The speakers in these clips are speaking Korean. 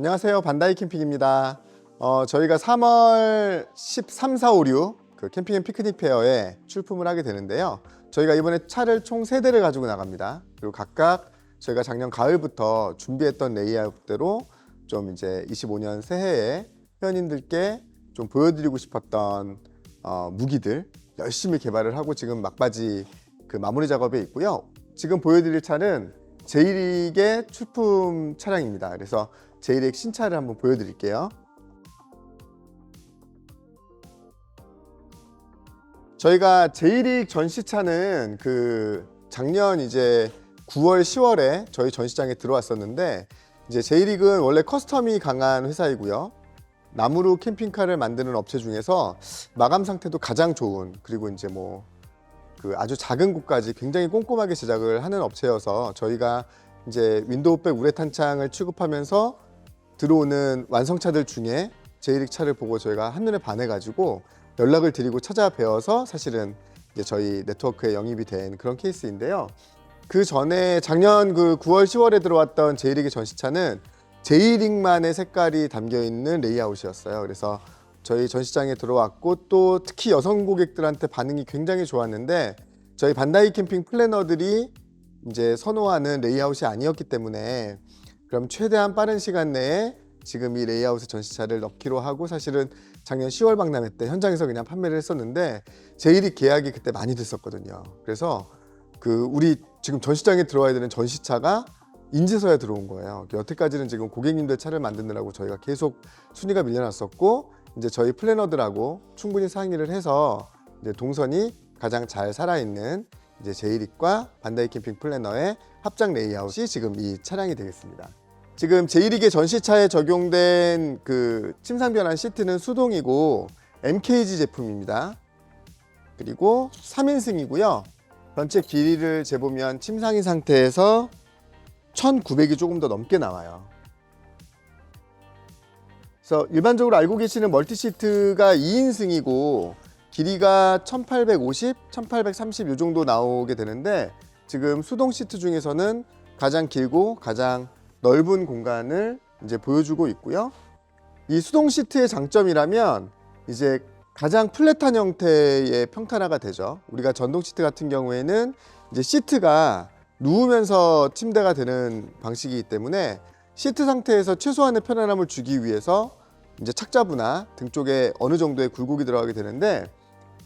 안녕하세요. 반다이 캠핑입니다. 어, 저희가 3월 13, 4, 5, 6, 그 캠핑 앤 피크닉 페어에 출품을 하게 되는데요. 저희가 이번에 차를 총 3대를 가지고 나갑니다. 그리고 각각 저희가 작년 가을부터 준비했던 레이아웃대로 좀 이제 25년 새해에 회원님들께 좀 보여드리고 싶었던 어, 무기들 열심히 개발을 하고 지금 막바지 그 마무리 작업에 있고요. 지금 보여드릴 차는 제이릭의 출품 차량입니다. 그래서 제이릭 신차를 한번 보여드릴게요. 저희가 제이릭 전시차는 그 작년 이제 9월, 10월에 저희 전시장에 들어왔었는데 이제 제이릭은 원래 커스텀이 강한 회사이고요. 나무로 캠핑카를 만드는 업체 중에서 마감 상태도 가장 좋은 그리고 이제 뭐 그 아주 작은 곳까지 굉장히 꼼꼼하게 제작을 하는 업체여서 저희가 이제 윈도우백 우레탄 창을 취급하면서 들어오는 완성차들 중에 제이릭 차를 보고 저희가 한눈에 반해가지고 연락을 드리고 찾아뵈어서 사실은 이제 저희 네트워크에 영입이 된 그런 케이스인데요. 그 전에 작년 그 9월 10월에 들어왔던 제이릭의 전시차는 제이릭만의 색깔이 담겨 있는 레이아웃이었어요. 그래서 저희 전시장에 들어왔고 또 특히 여성 고객들한테 반응이 굉장히 좋았는데 저희 반다이 캠핑 플래너들이 이제 선호하는 레이아웃이 아니었기 때문에 그럼 최대한 빠른 시간 내에 지금 이 레이아웃의 전시차를 넣기로 하고 사실은 작년 10월 박람회 때 현장에서 그냥 판매를 했었는데 제일이 계약이 그때 많이 됐었거든요. 그래서 그 우리 지금 전시장에 들어와야 되는 전시차가 인제서야 들어온 거예요. 여태까지는 지금 고객님들 차를 만드느라고 저희가 계속 순위가 밀려났었고 이제 저희 플래너들하고 충분히 상의를 해서 이제 동선이 가장 잘 살아있는 이제 제이릭과 반다이 캠핑 플래너의 합작 레이아웃이 지금 이 차량이 되겠습니다. 지금 제이릭의 전시차에 적용된 그 침상 변환 시트는 수동이고 MKG 제품입니다. 그리고 3인승이고요. 전체 길이를 재보면 침상인 상태에서 1900이 조금 더 넘게 나와요. 그래서 일반적으로 알고 계시는 멀티 시트가 2인승이고 길이가 1850, 1830 이 정도 나오게 되는데 지금 수동 시트 중에서는 가장 길고 가장 넓은 공간을 이제 보여주고 있고요. 이 수동 시트의 장점이라면 이제 가장 플랫한 형태의 평탄화가 되죠. 우리가 전동 시트 같은 경우에는 이제 시트가 누우면서 침대가 되는 방식이기 때문에 시트 상태에서 최소한의 편안함을 주기 위해서 이제 착자부나 등 쪽에 어느 정도의 굴곡이 들어가게 되는데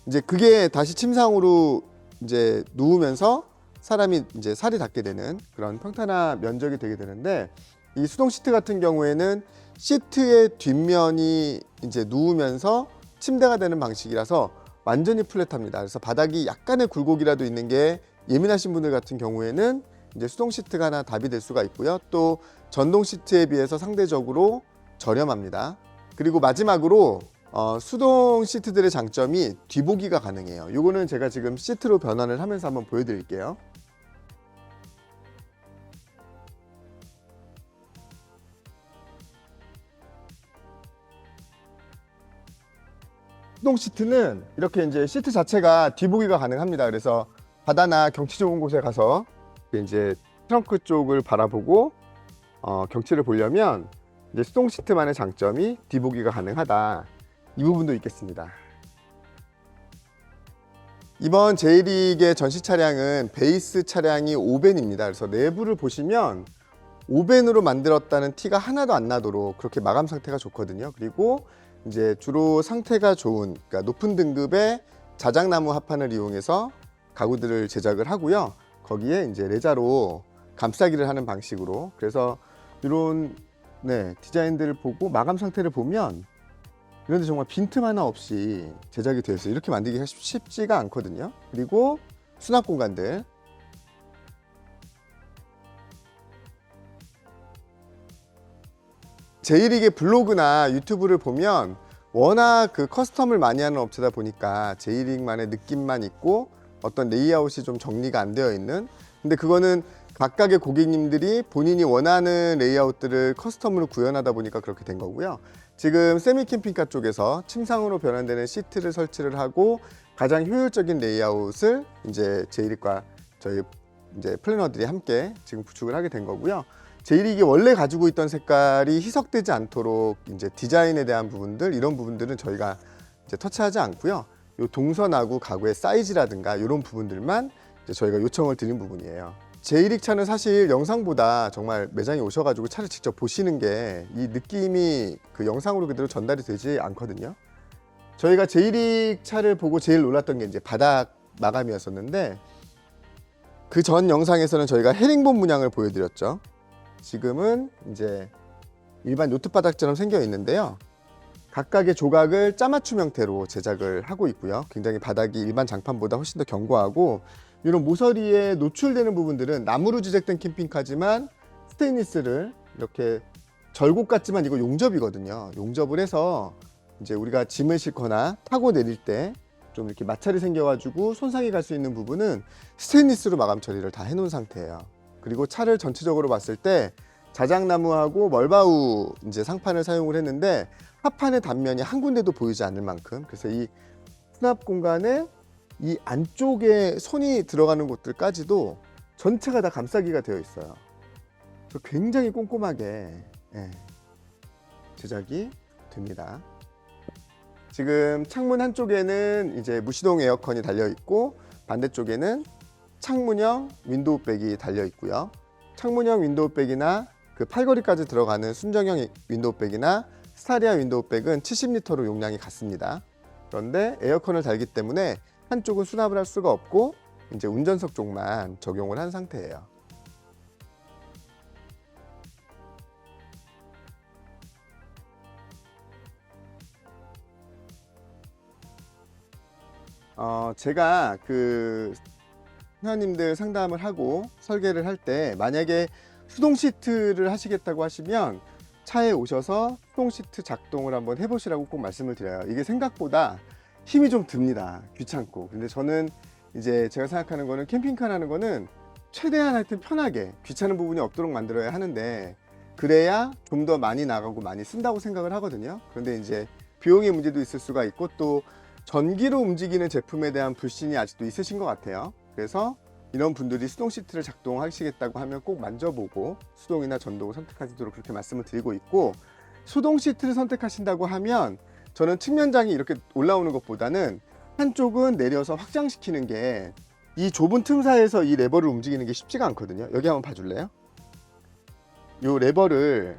이제 그게 다시 침상으로 이제 누우면서 사람이 이제 살이 닿게 되는 그런 평탄화 면적이 되게 되는데 이 수동 시트 같은 경우에는 시트의 뒷면이 이제 누우면서 침대가 되는 방식이라서 완전히 플랫합니다. 그래서 바닥이 약간의 굴곡이라도 있는 게 예민하신 분들 같은 경우에는 이제 수동 시트가 하나 답이 될 수가 있고요. 또 전동 시트에 비해서 상대적으로 저렴합니다. 그리고 마지막으로 어, 수동 시트들의 장점이 뒤보기가 가능해요. 이거는 제가 지금 시트로 변환을 하면서 한번 보여드릴게요. 수동 시트는 이렇게 이제 시트 자체가 뒤보기가 가능합니다. 그래서 바다나 경치 좋은 곳에 가서 이제 트렁크 쪽을 바라보고 어, 경치를 보려면 이제 수동 시트만의 장점이 뒤보기가 가능하다. 이 부분도 있겠습니다. 이번 제이릭의 전시 차량은 베이스 차량이 5벤입니다. 그래서 내부를 보시면 5벤으로 만들었다는 티가 하나도 안 나도록 그렇게 마감 상태가 좋거든요. 그리고 이제 주로 상태가 좋은 그러니까 높은 등급의 자작나무 합판을 이용해서 가구들을 제작을 하고요. 거기에 이제 레자로 감싸기를 하는 방식으로 그래서 이런 네, 디자인들을 보고 마감 상태를 보면 이런데 정말 빈틈 하나 없이 제작이 있어요. 이렇게 만들기가 쉽- 쉽지가 않거든요. 그리고 수납 공간들 제이릭의 블로그나 유튜브를 보면 워낙 그 커스텀을 많이 하는 업체다 보니까 제이릭만의 느낌만 있고 어떤 레이아웃이 좀 정리가 안 되어 있는 근데 그거는 각각의 고객님들이 본인이 원하는 레이아웃들을 커스텀으로 구현하다 보니까 그렇게 된 거고요. 지금 세미 캠핑카 쪽에서 침상으로 변환되는 시트를 설치를 하고 가장 효율적인 레이아웃을 이제 제이릭과 저희 이제 플래너들이 함께 지금 구축을 하게 된 거고요. 제이릭이 원래 가지고 있던 색깔이 희석되지 않도록 이제 디자인에 대한 부분들 이런 부분들은 저희가 이제 터치하지 않고요. 요 동선하고 가구의 사이즈라든가 이런 부분들만 저희가 요청을 드린 부분이에요. 제이릭 차는 사실 영상보다 정말 매장에 오셔가지고 차를 직접 보시는 게 이 느낌이 그 영상으로 그대로 전달이 되지 않거든요. 저희가 제이릭 차를 보고 제일 놀랐던 게 이제 바닥 마감이었었는데 그 전 영상에서는 저희가 헤링본 문양을 보여드렸죠. 지금은 이제 일반 요트 바닥처럼 생겨 있는데요. 각각의 조각을 짜맞춤 형태로 제작을 하고 있고요. 굉장히 바닥이 일반 장판보다 훨씬 더 견고하고 이런 모서리에 노출되는 부분들은 나무로 제작된 캠핑카지만 스테인리스를 이렇게 절곡 같지만 이거 용접이거든요. 용접을 해서 이제 우리가 짐을 싣거나 타고 내릴 때 좀 이렇게 마찰이 생겨가지고 손상이 갈 수 있는 부분은 스테인리스로 마감 처리를 다 해놓은 상태예요. 그리고 차를 전체적으로 봤을 때 자작나무하고 멀바우 이제 상판을 사용을 했는데 합판의 단면이 한 군데도 보이지 않을 만큼 그래서 이 수납 공간에 이 안쪽에 손이 들어가는 곳들까지도 전체가 다 감싸기가 되어 있어요. 그래서 굉장히 꼼꼼하게 예, 제작이 됩니다. 지금 창문 한쪽에는 이제 무시동 에어컨이 달려 있고 반대쪽에는 창문형 윈도우백이 달려 있고요. 창문형 윈도우백이나 그 팔걸이까지 들어가는 순정형 윈도우백이나 스타리아 윈도우백은 70리터로 용량이 같습니다. 그런데 에어컨을 달기 때문에 한쪽은 수납을 할 수가 없고 이제 운전석 쪽만 적용을 한 상태예요. 어, 제가 그 회원님들 상담을 하고 설계를 할 때 만약에 수동 시트를 하시겠다고 하시면 차에 오셔서 수동 시트 작동을 한번 해보시라고 꼭 말씀을 드려요. 이게 생각보다 힘이 좀 듭니다. 귀찮고. 근데 저는 이제 제가 생각하는 거는 캠핑카라는 거는 최대한 하여튼 편하게 귀찮은 부분이 없도록 만들어야 하는데 그래야 좀 더 많이 나가고 많이 쓴다고 생각을 하거든요. 그런데 이제 비용의 문제도 있을 수가 있고 또 전기로 움직이는 제품에 대한 불신이 아직도 있으신 것 같아요. 그래서 이런 분들이 수동 시트를 작동하시겠다고 하면 꼭 만져보고 수동이나 전동을 선택하시도록 그렇게 말씀을 드리고 있고 수동 시트를 선택하신다고 하면 저는 측면장이 이렇게 올라오는 것보다는 한쪽은 내려서 확장시키는 게 이 좁은 틈 사이에서 이 레버를 움직이는 게 쉽지가 않거든요. 여기 한번 봐줄래요? 이 레버를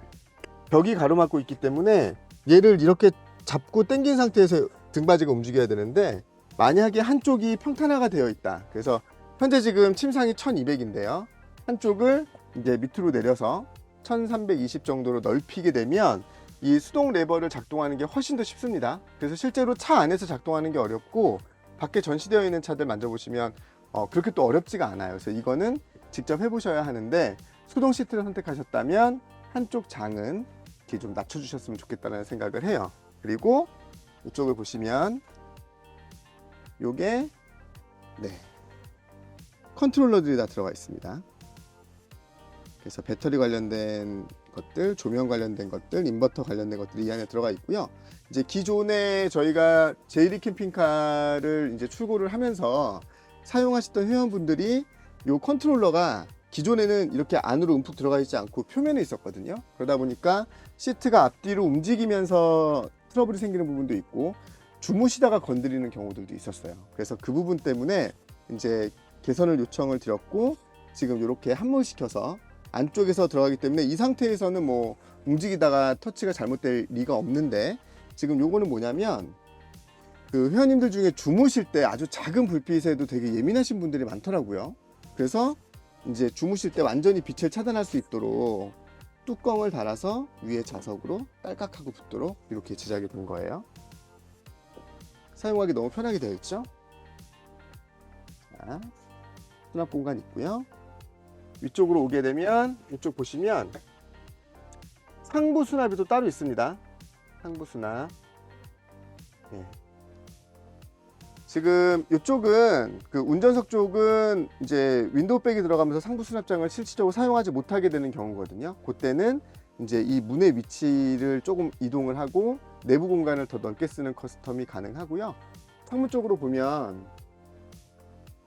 벽이 가로막고 있기 때문에 얘를 이렇게 잡고 당긴 상태에서 등받이가 움직여야 되는데 만약에 한쪽이 평탄화가 되어 있다. 그래서 현재 지금 침상이 1200인데요. 한쪽을 이제 밑으로 내려서 1320 정도로 넓히게 되면 이 수동 레버를 작동하는 게 훨씬 더 쉽습니다. 그래서 실제로 차 안에서 작동하는 게 어렵고 밖에 전시되어 있는 차들 만져보시면 어, 그렇게 또 어렵지가 않아요. 그래서 이거는 직접 해보셔야 하는데 수동 시트를 선택하셨다면 한쪽 장은 이렇게 좀 낮춰주셨으면 좋겠다는 생각을 해요. 그리고 이쪽을 보시면 요게 네 컨트롤러들이 다 들어가 있습니다. 그래서 배터리 관련된 것들, 조명 관련된 것들, 인버터 관련된 것들이 이 안에 들어가 있고요. 이제 기존에 저희가 제이리 캠핑카를 이제 출고를 하면서 사용하셨던 회원분들이 요 컨트롤러가 기존에는 이렇게 안으로 움푹 들어가 있지 않고 표면에 있었거든요. 그러다 보니까 시트가 앞뒤로 움직이면서 트러블이 생기는 부분도 있고 주무시다가 건드리는 경우들도 있었어요. 그래서 그 부분 때문에 이제 개선을 요청을 드렸고 지금 이렇게 함몰시켜서 안쪽에서 들어가기 때문에 이 상태에서는 뭐 움직이다가 터치가 잘못될 리가 없는데 지금 요거는 뭐냐면 그 회원님들 중에 주무실 때 아주 작은 불빛에도 되게 예민하신 분들이 많더라고요. 그래서 이제 주무실 때 완전히 빛을 차단할 수 있도록 뚜껑을 달아서 위에 자석으로 딸깍하고 붙도록 이렇게 제작이 된 거예요. 사용하기 너무 편하게 되어 있죠? 자, 수납 공간 있고요. 위쪽으로 오게 되면 이쪽 보시면 상부 수납이 또 따로 있습니다. 상부 수납. 예. 지금 이쪽은 그 운전석 쪽은 이제 윈도우 백이 들어가면서 상부 수납장을 실질적으로 사용하지 못하게 되는 경우거든요. 그때는 이제 이 문의 위치를 조금 이동을 하고 내부 공간을 더 넓게 쓰는 커스텀이 가능하고요. 창문 쪽으로 보면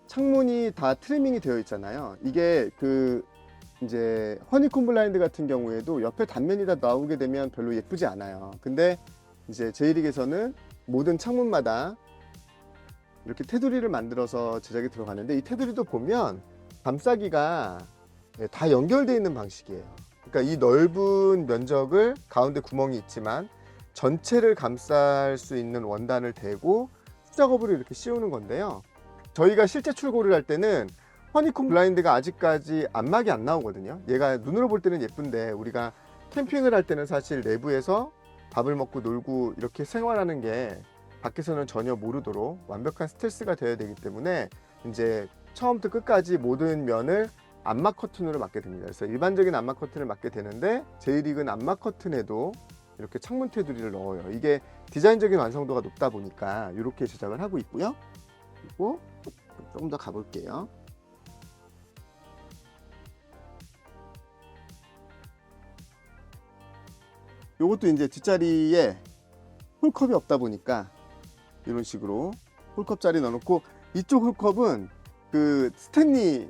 창문이 다 트리밍이 되어 있잖아요. 이게 그 이제 허니콤 블라인드 같은 경우에도 옆에 단면이 다 나오게 되면 별로 예쁘지 않아요. 근데 이제 제이릭에서는 모든 창문마다 이렇게 테두리를 만들어서 제작이 들어가는데 이 테두리도 보면 감싸기가 예, 다 연결되어 있는 방식이에요. 그러니까 이 넓은 면적을 가운데 구멍이 있지만 전체를 감쌀 수 있는 원단을 대고 수작업으로 이렇게 씌우는 건데요. 저희가 실제 출고를 할 때는 허니콤 블라인드가 아직까지 안막이 안 나오거든요. 얘가 눈으로 볼 때는 예쁜데 우리가 캠핑을 할 때는 사실 내부에서 밥을 먹고 놀고 이렇게 생활하는 게 밖에서는 전혀 모르도록 완벽한 스텔스가 되어야 되기 때문에 이제 처음부터 끝까지 모든 면을 안막 커튼으로 맞게 됩니다. 그래서 일반적인 안막 커튼을 맞게 되는데 제이릭은 안막 커튼에도 이렇게 창문 테두리를 넣어요. 이게 디자인적인 완성도가 높다 보니까 이렇게 제작을 하고 있고요. 그리고 조금 더 가볼게요. 요것도 이제 뒷자리에 홀컵이 없다 보니까 이런 식으로 홀컵 자리 넣어놓고 이쪽 홀컵은 그 스탠리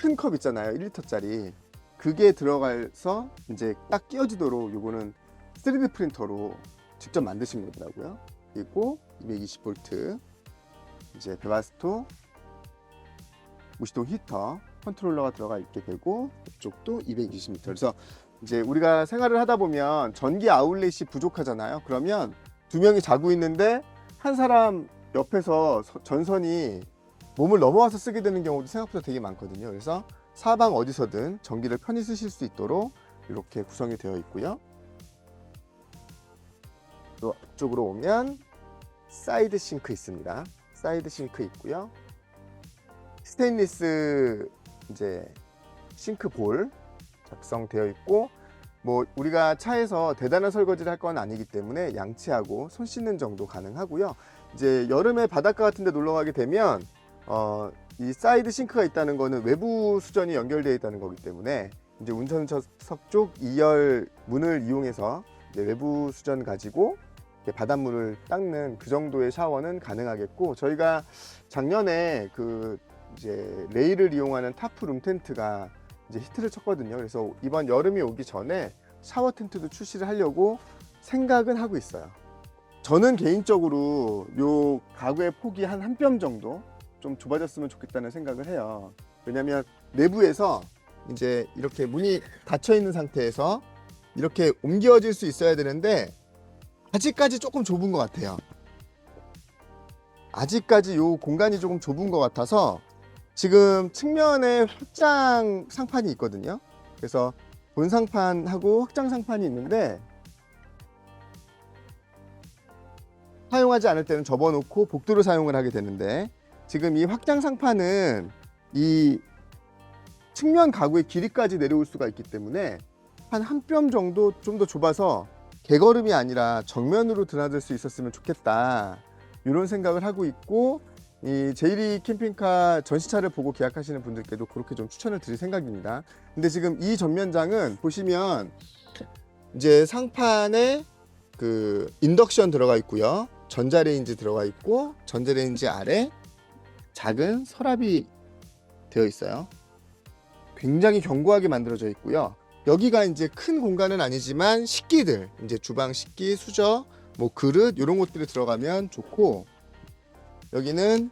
큰 컵 있잖아요. 1리터짜리. 그게 들어가서 이제 딱 끼워지도록 요거는 3D 프린터로 직접 만드신 거더라고요. 그리고 220V 이제 베바스토 무시동 히터 컨트롤러가 들어가 있게 되고 이쪽도 220m 그래서 이제 우리가 생활을 하다 보면 전기 아울렛이 부족하잖아요. 그러면 두 명이 자고 있는데 한 사람 옆에서 서- 전선이 몸을 넘어와서 쓰게 되는 경우도 생각보다 되게 많거든요. 그래서 사방 어디서든 전기를 편히 쓰실 수 있도록 이렇게 구성이 되어 있고요. 또 앞쪽으로 오면 사이드 싱크 있습니다. 사이드 싱크 있고요. 스테인리스 이제 싱크 볼 작성되어 있고 뭐 우리가 차에서 대단한 설거지를 할 건 아니기 때문에 양치하고 손 씻는 정도 가능하고요. 이제 여름에 바닷가 같은 데 놀러 가게 되면 어, 이 사이드 싱크가 있다는 거는 외부 수전이 연결되어 있다는 거기 때문에 이제 운전석 쪽 2열 문을 이용해서 외부 수전 가지고 바닷물을 닦는 그 정도의 샤워는 가능하겠고 저희가 작년에 그 이제 레일을 이용하는 타프 룸 텐트가 이제 히트를 쳤거든요. 그래서 이번 여름이 오기 전에 샤워 텐트도 출시를 하려고 생각은 하고 있어요. 저는 개인적으로 요 가구의 폭이 한 한 뼘 정도 좀 좁아졌으면 좋겠다는 생각을 해요. 왜냐면 내부에서 이제 이렇게 문이 닫혀 있는 상태에서 이렇게 옮겨질 수 있어야 되는데 아직까지 조금 좁은 것 같아요. 아직까지 요 공간이 조금 좁은 것 같아서 지금 측면에 확장 상판이 있거든요. 그래서 본 상판하고 확장 상판이 있는데 사용하지 않을 때는 접어놓고 복도로 사용을 하게 되는데 지금 이 확장 상판은 이 측면 가구의 길이까지 내려올 수가 있기 때문에 한 한 뼘 정도 좀 더 좁아서 개걸음이 아니라 정면으로 드나들 수 있었으면 좋겠다 이런 생각을 하고 있고 이 제이리 캠핑카 전시차를 보고 계약하시는 분들께도 그렇게 좀 추천을 드릴 생각입니다. 근데 지금 이 전면장은 보시면 이제 상판에 그 인덕션 들어가 있고요. 전자레인지 들어가 있고 전자레인지 아래 작은 서랍이 되어 있어요. 굉장히 견고하게 만들어져 있고요. 여기가 이제 큰 공간은 아니지만 식기들, 이제 주방 식기, 수저, 뭐 그릇 이런 것들이 들어가면 좋고 여기는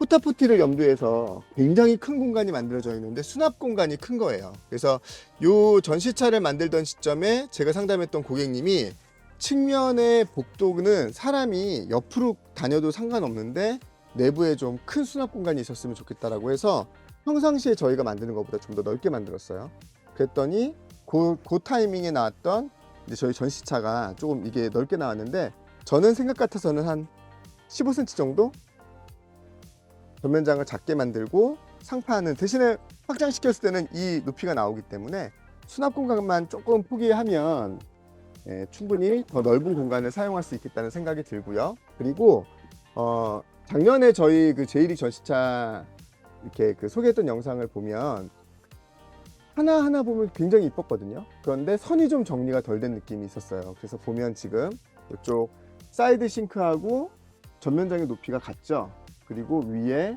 포타포티를 염두해서 굉장히 큰 공간이 만들어져 있는데 수납 공간이 큰 거예요. 그래서 요 전시차를 만들던 시점에 제가 상담했던 고객님이 측면의 복도는 사람이 옆으로 다녀도 상관없는데 내부에 좀 큰 수납 공간이 있었으면 좋겠다라고 해서 평상시에 저희가 만드는 것보다 좀 더 넓게 만들었어요. 그랬더니 그, 그 타이밍에 나왔던 저희 전시차가 조금 이게 넓게 나왔는데 저는 생각 같아서는 한 15cm 정도 전면장을 작게 만들고 상판은 대신에 확장시켰을 때는 이 높이가 나오기 때문에 수납 공간만 조금 포기하면 예, 충분히 더 넓은 공간을 사용할 수 있겠다는 생각이 들고요. 그리고 어, 작년에 저희 그 제이리 전시차 이렇게 그 소개했던 영상을 보면 하나 하나 보면 굉장히 이뻤거든요. 그런데 선이 좀 정리가 덜 된 느낌이 있었어요. 그래서 보면 지금 이쪽 사이드 싱크하고 전면장의 높이가 같죠. 그리고 위에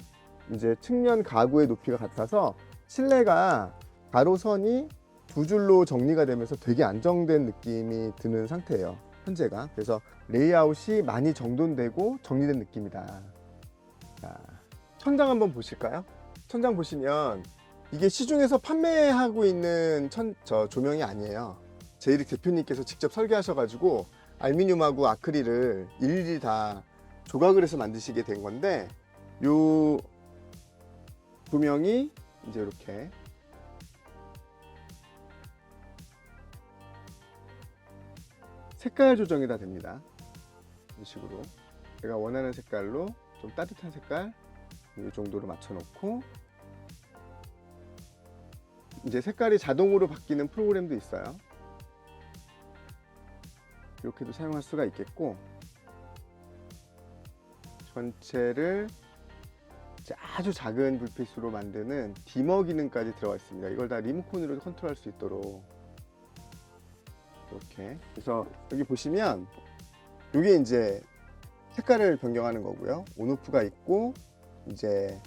이제 측면 가구의 높이가 같아서 실내가 가로선이 두 줄로 정리가 되면서 되게 안정된 느낌이 드는 상태예요. 현재가. 그래서 레이아웃이 많이 정돈되고 정리된 느낌이다. 자, 천장 한번 보실까요? 천장 보시면 이게 시중에서 판매하고 있는 천, 저 조명이 아니에요. 제이릭 대표님께서 직접 설계하셔가지고 알루미늄하고 아크릴을 일일이 다 조각을 해서 만드시게 된 건데 요 조명이 이제 이렇게 색깔 조정이 다 됩니다. 이런 식으로 제가 원하는 색깔로 좀 따뜻한 색깔 이 정도로 맞춰놓고 이제 색깔이 자동으로 바뀌는 프로그램도 있어요. 이렇게도 사용할 수가 있겠고 전체를 아주 작은 불빛으로 만드는 디머 기능까지 들어가 있습니다. 이걸 다 리모컨으로 컨트롤할 수 있도록 이렇게 그래서 여기 보시면 이게 이제 색깔을 변경하는 거고요. 온오프가 있고 이제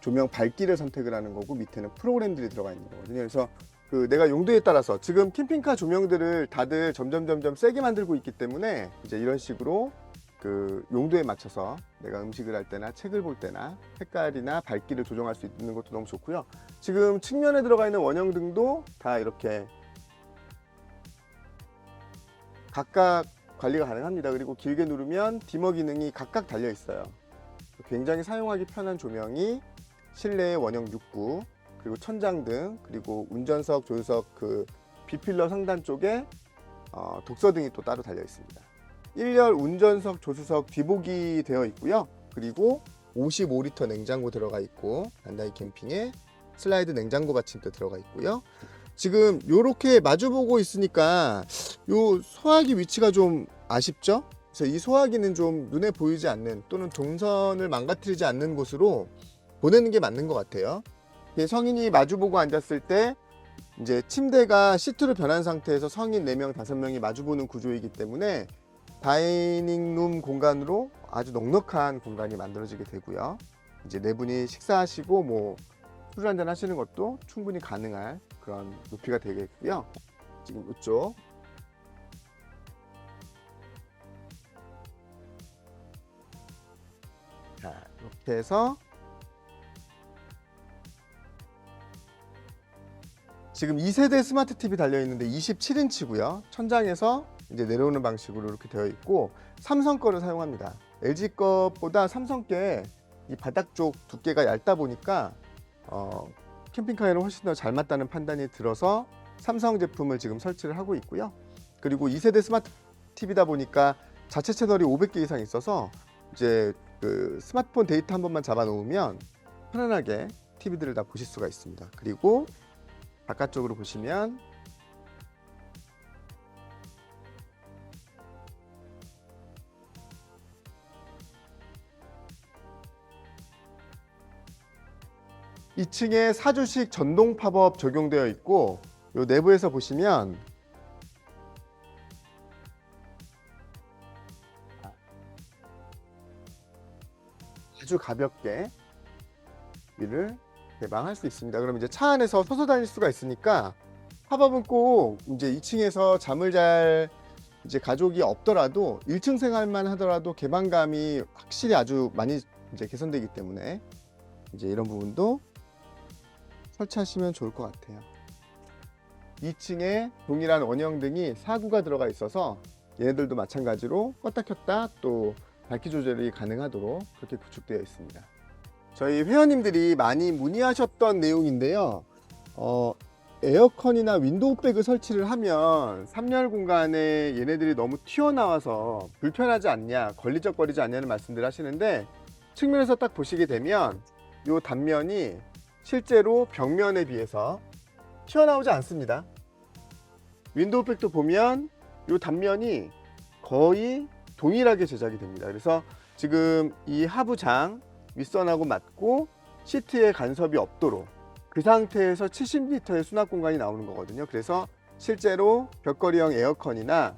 조명 밝기를 선택을 하는 거고 밑에는 프로그램들이 들어가 있는 거거든요. 그래서 그 내가 용도에 따라서 지금 캠핑카 조명들을 다들 점점 점점 세게 만들고 있기 때문에 이제 이런 식으로 그 용도에 맞춰서 내가 음식을 할 때나 책을 볼 때나 색깔이나 밝기를 조정할 수 있는 것도 너무 좋고요. 지금 측면에 들어가 있는 원형 등도 다 이렇게 각각 관리가 가능합니다. 그리고 길게 누르면 디머 기능이 각각 달려 있어요. 굉장히 사용하기 편한 조명이 실내의 원형 6구 그리고 천장 등 그리고 운전석 조수석 그 비필러 상단 쪽에 어, 독서 등이 또 따로 달려 있습니다. 1열 운전석 조수석 뒤복이 되어 있고요. 그리고 55리터 냉장고 들어가 있고 난다이 캠핑에 슬라이드 냉장고 받침대 들어가 있고요. 지금 이렇게 마주보고 있으니까 요 소화기 위치가 좀 아쉽죠? 그래서 이 소화기는 좀 눈에 보이지 않는 또는 동선을 망가뜨리지 않는 곳으로 보내는 게 맞는 것 같아요. 성인이 마주보고 앉았을 때 이제 침대가 시트로 변한 상태에서 성인 4명, 5명이 마주보는 구조이기 때문에 다이닝룸 공간으로 아주 넉넉한 공간이 만들어지게 되고요. 이제 네 분이 식사하시고 뭐 술 한잔 하시는 것도 충분히 가능할 그런 높이가 되겠고요. 지금 이쪽 자 이렇게 해서 지금 2세대 스마트 TV 달려 있는데 27인치고요. 천장에서 이제 내려오는 방식으로 이렇게 되어 있고 삼성 거를 사용합니다. LG 것보다 삼성 게 이 바닥 쪽 두께가 얇다 보니까 어, 캠핑카에는 훨씬 더 잘 맞다는 판단이 들어서 삼성 제품을 지금 설치를 하고 있고요. 그리고 2세대 스마트 TV다 보니까 자체 채널이 500개 이상 있어서 이제 그 스마트폰 데이터 한 번만 잡아 놓으면 편안하게 TV들을 다 보실 수가 있습니다. 그리고 바깥쪽으로 보시면 이층에 사주식 전동 팝업 적용되어 있고 요 내부에서 보시면 아주 가볍게 위를 개방할 수 있습니다. 그럼 이제 차 안에서 서서 다닐 수가 있으니까 팝업은 꼭 이제 2층에서 잠을 잘 이제 가족이 없더라도 1층 생활만 하더라도 개방감이 확실히 아주 많이 이제 개선되기 때문에 이제 이런 부분도 설치하시면 좋을 것 같아요. 2층에 동일한 원형 등이 사구가 들어가 있어서 얘네들도 마찬가지로 껐다 켰다 또 밝기 조절이 가능하도록 그렇게 구축되어 있습니다. 저희 회원님들이 많이 문의하셨던 내용인데요. 어, 에어컨이나 윈도우백을 설치를 하면 3열 공간에 얘네들이 너무 튀어나와서 불편하지 않냐, 걸리적거리지 않냐는 말씀들 하시는데 측면에서 딱 보시게 되면 이 단면이 실제로 벽면에 비해서 튀어나오지 않습니다. 윈도우백도 보면 이 단면이 거의 동일하게 제작이 됩니다. 그래서 지금 이 하부장 윗선하고 맞고 시트에 간섭이 없도록 그 상태에서 70리터의 수납 공간이 나오는 거거든요. 그래서 실제로 벽걸이형 에어컨이나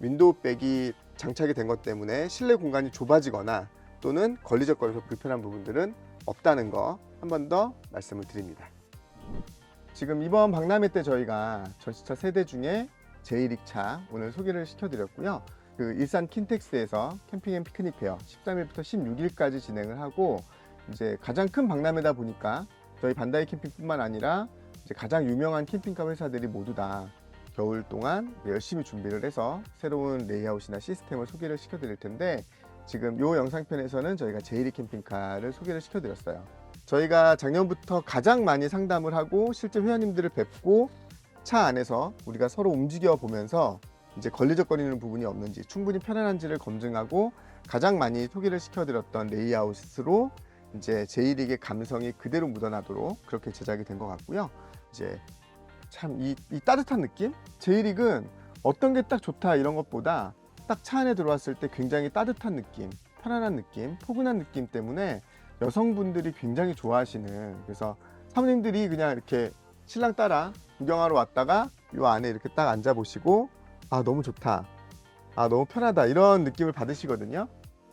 윈도우백이 장착이 된 것 때문에 실내 공간이 좁아지거나 또는 걸리적거려서 불편한 부분들은 없다는 거 한 번 더 말씀을 드립니다. 지금 이번 박람회 때 저희가 전시차 세대 중에 제1릭차 오늘 소개를 시켜드렸고요. 그 일산 킨텍스에서 캠핑 앤 피크닉 페어 13일부터 16일까지 진행을 하고 이제 가장 큰 박람회다 보니까 저희 반다이 캠핑뿐만 아니라 이제 가장 유명한 캠핑카 회사들이 모두 다 겨울 동안 열심히 준비를 해서 새로운 레이아웃이나 시스템을 소개를 시켜드릴 텐데 지금 이 영상편에서는 저희가 제1위 캠핑카를 소개를 시켜드렸어요. 저희가 작년부터 가장 많이 상담을 하고 실제 회원님들을 뵙고 차 안에서 우리가 서로 움직여 보면서 이제 걸리적거리는 부분이 없는지 충분히 편안한지를 검증하고 가장 많이 소개를 시켜드렸던 레이아웃으로 이제 제1릭의 감성이 그대로 묻어나도록 그렇게 제작이 된 것 같고요. 이제 참이 따뜻한 느낌? 제1릭은 어떤 게 딱 좋다 이런 것보다 딱 차 안에 들어왔을 때 굉장히 따뜻한 느낌, 편안한 느낌, 포근한 느낌 때문에 여성분들이 굉장히 좋아하시는 그래서 사모님들이 그냥 이렇게 신랑 따라 구경하러 왔다가 요 안에 이렇게 딱 앉아 보시고 아 너무 좋다. 아 너무 편하다. 이런 느낌을 받으시거든요.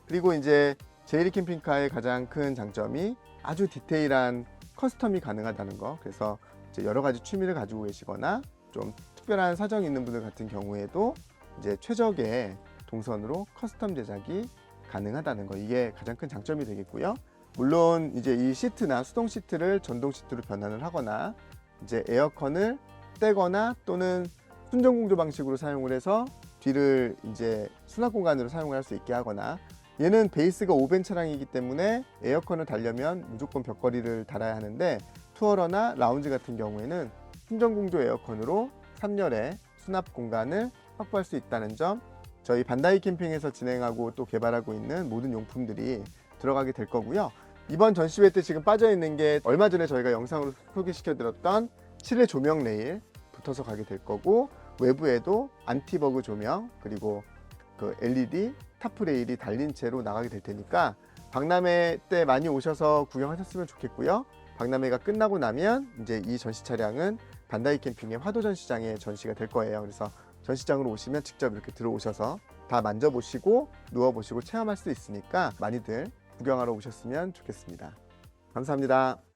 그리고 이제 제이리 캠핑카의 가장 큰 장점이 아주 디테일한 커스텀이 가능하다는 거. 그래서 여러 가지 취미를 가지고 계시거나 좀 특별한 사정이 있는 분들 같은 경우에도 이제 최적의 동선으로 커스텀 제작이 가능하다는 거 이게 가장 큰 장점이 되겠고요. 물론 이제 이 시트나 수동 시트를 전동 시트로 변환을 하거나 이제 에어컨을 떼거나 또는 순정 공조 방식으로 사용을 해서 뒤를 이제 수납 공간으로 사용을 할수 있게 하거나 얘는 베이스가 5벤 차량이기 때문에 에어컨을 달려면 무조건 벽걸이를 달아야 하는데 투어러나 라운지 같은 경우에는 순정 공조 에어컨으로 3열에 수납 공간을 확보할 수 있다는 점 저희 반다이 캠핑에서 진행하고 또 개발하고 있는 모든 용품들이 들어가게 될 거고요. 이번 전시회 때 지금 빠져 있는 게 얼마 전에 저희가 영상으로 소개시켜 드렸던 실내 조명 레일 붙어서 가게 될 거고 외부에도 안티버그 조명 그리고 그 LED 타프 레일이 달린 채로 나가게 될 테니까 박람회 때 많이 오셔서 구경하셨으면 좋겠고요. 박람회가 끝나고 나면 이제 이 전시 차량은 반다이 캠핑의 화도 전시장에 전시가 될 거예요. 그래서 전시장으로 오시면 직접 이렇게 들어오셔서 다 만져보시고 누워보시고 체험할 수 있으니까 많이들 구경하러 오셨으면 좋겠습니다. 감사합니다.